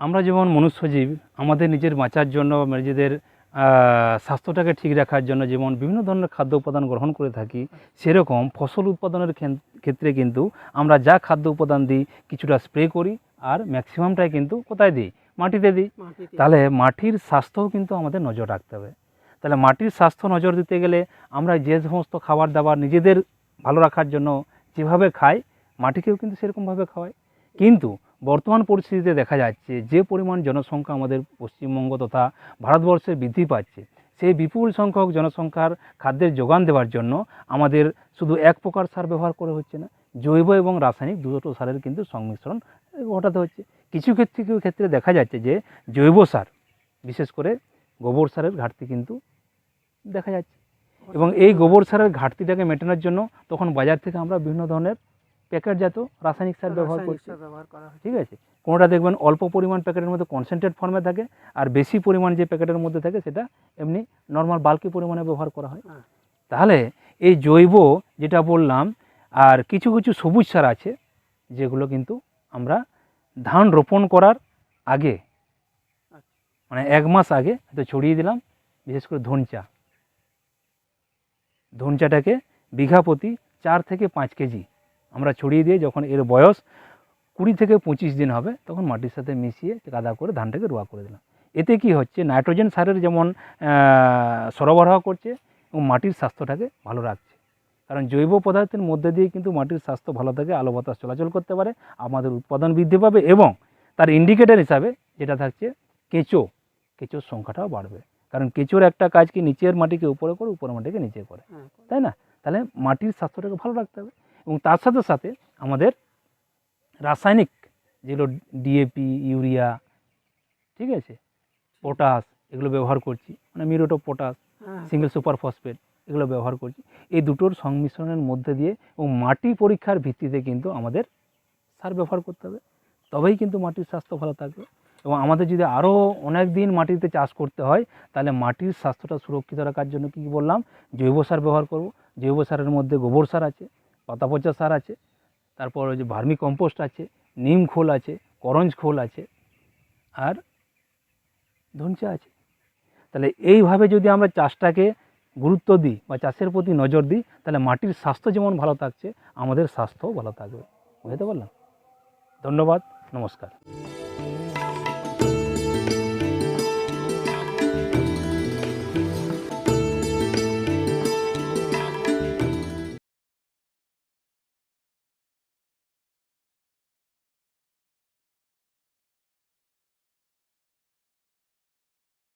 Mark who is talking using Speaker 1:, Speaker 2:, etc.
Speaker 1: আমরা যেমন মনুষ্যজীব আমাদের নিজের বাঁচার জন্য বা নিজেদের স্বাস্থ্যটাকে ঠিক রাখার জন্য যেমন বিভিন্ন ধরনের খাদ্য উপাদান গ্রহণ করে থাকি সেরকম ফসল উৎপাদনের ক্ষেত্রে কিন্তু আমরা যা খাদ্য উপাদান দিই কিছুটা স্প্রে করি আর ম্যাক্সিমামটাই কিন্তু কোথায় দিই? মাটিতে দিই। তাহলে মাটির স্বাস্থ্যও কিন্তু আমাদের নজর রাখতে হবে। তাহলে মাটির স্বাস্থ্য নজর দিতে গেলে আমরা যে সমস্ত খাবার দাবার নিজেদের ভালো রাখার জন্য যেভাবে খাই মাটিকেও কিন্তু সেরকমভাবে খাওয়াই। কিন্তু বর্তমান পরিস্থিতিতে দেখা যাচ্ছে যে পরিমাণ জনসংখ্যা আমাদের পশ্চিমবঙ্গ তথা ভারতবর্ষে বৃদ্ধি পাচ্ছে, সেই বিপুল সংখ্যক জনসংখ্যার খাদ্যের যোগান দেওয়ার জন্য আমাদের শুধু এক প্রকার সার ব্যবহার করে হচ্ছে না, জৈব এবং রাসায়নিক দুটো সারের কিন্তু সংমিশ্রণ ঘটাতে হচ্ছে। কিছু ক্ষেত্রে কিছু ক্ষেত্রে দেখা যাচ্ছে যে জৈব সার, বিশেষ করে গোবর সারের ঘাটতি কিন্তু দেখা যাচ্ছে। এবং এই গোবর সারের ঘাটতিটাকে মেটানোর জন্য তখন বাজার থেকে আমরা বিভিন্ন ধরনের প্যাকেটজাত রাসায়নিক সার ব্যবহার করছে।
Speaker 2: ব্যবহার করা হয়
Speaker 1: ঠিক আছে? কোনোটা দেখবেন অল্প পরিমাণ প্যাকেটের মধ্যে কনসেন্ট্রেট ফর্মে থাকে আর বেশি পরিমাণ যে প্যাকেটের মধ্যে থাকে সেটা এমনি নর্মাল বাল্কি পরিমাণে ব্যবহার করা হয়।
Speaker 2: হ্যাঁ।
Speaker 1: তাহলে এই জৈব যেটা বললাম আর কিছু কিছু সবুজ সার আছে যেগুলো কিন্তু আমরা ধান রোপণ করার আগে মানে এক মাস আগে হয়তো ছড়িয়ে দিলাম বিশেষ করে ধনচা। ধনচাটাকে বিঘা প্রতি চার থেকে পাঁচ কেজি আমরা ছড়িয়ে দিয়ে যখন এর বয়স কুড়ি থেকে পঁচিশ দিন হবে তখন মাটির সাথে মিশিয়ে কাদা করে ধানটাকে রোয়া করে দিলাম। এতে কি হচ্ছে? নাইট্রোজেন সারের যেমন সরবরাহ করছে এবং মাটির স্বাস্থ্যটাকে ভালো রাখছে। কারণ জৈব পদার্থের মধ্যে দিয়ে কিন্তু মাটির স্বাস্থ্য ভালো থাকে আলো বাতাস চলাচল করতে পারে আমাদের উৎপাদন বৃদ্ধি পাবে এবং তার ইন্ডিকেটর হিসাবে যেটা থাকছে কেঁচো। কেঁচোর সংখ্যাটাও বাড়বে। কারণ কেঁচোর একটা কাজ কি? নিচের মাটিকে উপরে করে উপরের মাটিকে নিচে করে।
Speaker 2: হ্যাঁ,
Speaker 1: তাই না? তাহলে মাটির স্বাস্থ্যটাকে ভালো রাখতে হবে। এবং তার সাথে সাথে আমাদের রাসায়নিক যেগুলো ডিএপি ইউরিয়া ঠিক আছে? পটাশ এগুলো ব্যবহার করছি। মানে মিরোটো পটাশ সিঙ্গেল সুপার ফসফেট এগুলো ব্যবহার করছি। এই দুটোর সংমিশ্রণের মধ্যে দিয়ে এবং মাটি পরীক্ষার ভিত্তিতে কিন্তু আমাদের সার ব্যবহার করতে হবে। তবেই কিন্তু মাটির স্বাস্থ্য ভালো থাকবে। এবং আমাদের যদি আরও অনেক দিন মাটিতে চাষ করতে হয় তাহলে মাটির স্বাস্থ্যটা সুরক্ষিত রাখার জন্য কী কী বললাম? জৈব সার ব্যবহার করব। জৈব সারের মধ্যে গোবর সার আছে। পাতা পচা সার আছে, তারপর ওই যে ভার্মি কম্পোস্ট আছে, নিম খোল আছে, করঞ্জ খোল আছে, আর ধনচা আছে। তাহলে এইভাবে যদি আমরা চাষটাকে গুরুত্ব দিই বা চাষের প্রতি নজর দিই, তাহলে মাটির স্বাস্থ্য যেমন ভালো থাকছে, আমাদের স্বাস্থ্যও ভালো থাকবে। বুঝতে পারলাম? ধন্যবাদ, নমস্কার।